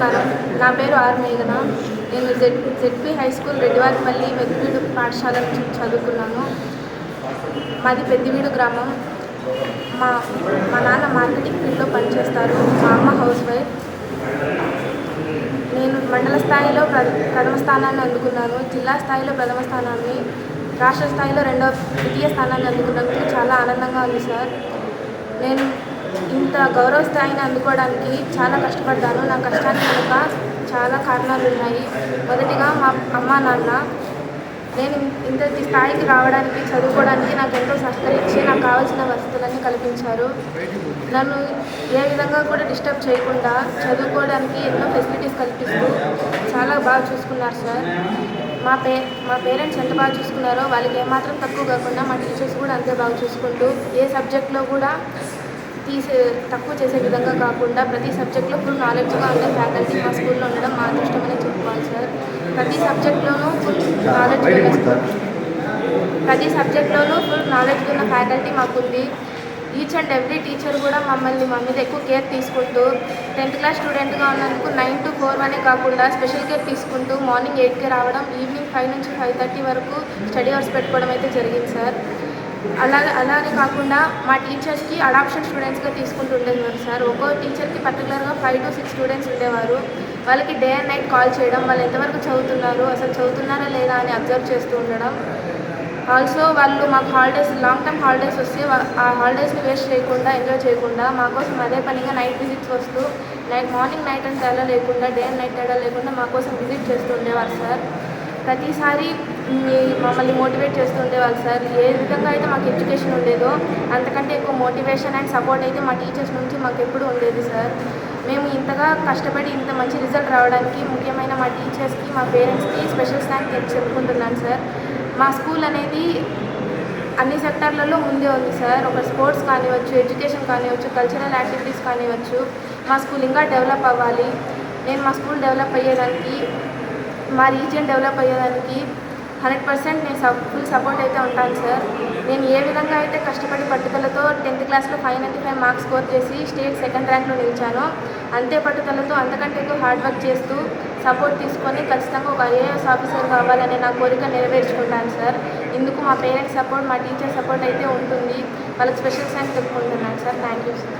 నమస్కారం. నా పేరు ఆర్ మేఘన. నేను Z ZP high school Reddivaripalli Peddaveedu పాఠశాల నుంచి చదువుకున్నాను. మాది పెద్దవీడు గ్రామం. మా మా నాన్న మార్కెటింగ్ ఫీల్డ్లో పనిచేస్తారు. మా అమ్మ హౌస్ వైఫ్. నేను మండల స్థాయిలో ప్ర ప్రథమ స్థానాన్ని అందుకున్నాను. జిల్లా స్థాయిలో ప్రథమ స్థానాన్ని రాష్ట్ర స్థాయిలో రెండవ ద్వితీయ స్థానాన్ని అందుకున్నందుకు చాలా ఆనందంగా ఉంది సార్. నేను ఇంత గౌరవ స్థాయిని అందుకోవడానికి చాలా కష్టపడ్డాను. నా కష్టానికి వెనుక చాలా కారణాలు ఉన్నాయి. మొదటిగా మా అమ్మ నాన్న నేను ఇంత స్థాయికి రావడానికి చదువుకోవడానికి నాకు ఎంతో సహకరించి నాకు కావాల్సిన వసతులన్నీ కల్పించారు. నన్ను ఏ విధంగా కూడా డిస్టర్బ్ చేయకుండా చదువుకోవడానికి ఎన్నో ఫెసిలిటీస్ కల్పిస్తూ చాలా బాగా చూసుకున్నారు సార్. మా పే మా పేరెంట్స్ ఎంత బాగా చూసుకున్నారో వాళ్ళకి ఏమాత్రం తక్కువ కాకుండా మా టీచర్స్ కూడా అంతే బాగా చూసుకుంటూ ఏ సబ్జెక్ట్లో కూడా తీసే తక్కువ చేసే విధంగా కాకుండా ప్రతి సబ్జెక్ట్లో ఫుల్ నాలెడ్జ్గా ఉండే ఫ్యాకల్టీ మా స్కూల్లో ఉండడం మా అదృష్టమనే చెప్పుకోవాలి సార్ ప్రతి సబ్జెక్ట్లోనూ ఫుల్ నాలెడ్జ్ ప్రతి సబ్జెక్ట్లోనూ ఫుల్ నాలెడ్జ్ ఉన్న ఫ్యాకల్టీ మాకుంది. ఈచ్ అండ్ ఎవ్రీ టీచర్ కూడా మమ్మల్ని మా మీద ఎక్కువ కేర్ తీసుకుంటూ టెన్త్ క్లాస్ స్టూడెంట్గా ఉన్నందుకు నైన్ టు ఫోర్ అనే కాకుండా స్పెషల్ కేర్ తీసుకుంటూ మార్నింగ్ ఎయిట్కి రావడం ఈవినింగ్ ఫైవ్ నుంచి ఫైవ్ థర్టీ వరకు స్టడీ అవర్స్ పెట్టుకోవడం అయితే జరిగింది సార్ అలా అలానే కాకుండా మా టీచర్స్కి అడాప్షన్ స్టూడెంట్స్గా తీసుకుంటూ ఉండేవారు సార్. ఒక్కో టీచర్కి పర్టికులర్గా ఫైవ్ టు సిక్స్ స్టూడెంట్స్ ఉండేవారు. వాళ్ళకి డే అండ్ నైట్ కాల్ చేయడం వాళ్ళు ఎంతవరకు చదువుతున్నారు అసలు చదువుతున్నారా లేదా అని అబ్జర్వ్ చేస్తూ ఉండడం. ఆల్సో వాళ్ళు మాకు హాలిడేస్ లాంగ్ టర్మ్ హాలిడేస్ వస్తే ఆ హాలిడేస్ని వేస్ట్ చేయకుండా ఎంజాయ్ చేయకుండా మా కోసం అదే పనిగా నైట్ విజిట్స్ వస్తూ నైట్ మార్నింగ్ నైట్ అండ్ తేడా లేకుండా డే అండ్ నైట్ తేడా లేకుండా మా కోసం విజిట్ చేస్తూ ఉండేవారు సార్. ప్రతిసారి మమ్మల్ని మోటివేట్ చేస్తూ ఉండేవాళ్ళు సార్. ఏ విధంగా అయితే మాకు ఎడ్యుకేషన్ ఉండేదో అంతకంటే ఎక్కువ మోటివేషన్ అండ్ సపోర్ట్ అయితే మా టీచర్స్ నుంచి మాకు ఎప్పుడు ఉండేది సార్. మేము ఇంతగా కష్టపడి ఇంత మంచి రిజల్ట్ రావడానికి ముఖ్యమైన మా టీచర్స్కి మా పేరెంట్స్కి స్పెషల్ థ్యాంక్స్ చెప్పుకుంటున్నాను సార్. మా స్కూల్ అనేది అన్ని సెక్టార్లలో ముందే ఉంది సార్. ఒక స్పోర్ట్స్ కానివచ్చు ఎడ్యుకేషన్ కానివచ్చు కల్చరల్ యాక్టివిటీస్ కానివచ్చు మా స్కూల్ ఇంకా డెవలప్ అవ్వాలి. నేను మా స్కూల్ డెవలప్ అయ్యేదానికి మా రీజియన్ డెవలప్ అయ్యేదానికి హండ్రెడ్ పర్సెంట్ నేను సప్ ఫుల్ సపోర్ట్ అయితే ఉంటాను సార్. నేను ఏ విధంగా అయితే కష్టపడి పట్టుదలతో టెన్త్ క్లాస్లో five ninety five marks score చేసి స్టేట్ సెకండ్ ర్యాంక్లో నిలిచాను. అంతే పట్టుదలతో అంతకంటే ఎక్కువ హార్డ్ వర్క్ చేస్తూ సపోర్ట్ తీసుకొని ఖచ్చితంగా ఒక ఐఏఎస్ ఆఫీసర్ కావాలనే నా కోరిక నెరవేర్చుకుంటాను సార్. ఇందుకు మా పేరెంట్స్ సపోర్ట్ మా టీచర్ సపోర్ట్ అయితే ఉంటుంది. వాళ్ళకి స్పెషల్ థ్యాంక్స్ చెప్పుకుంటున్నాను సార్. Thank you sir.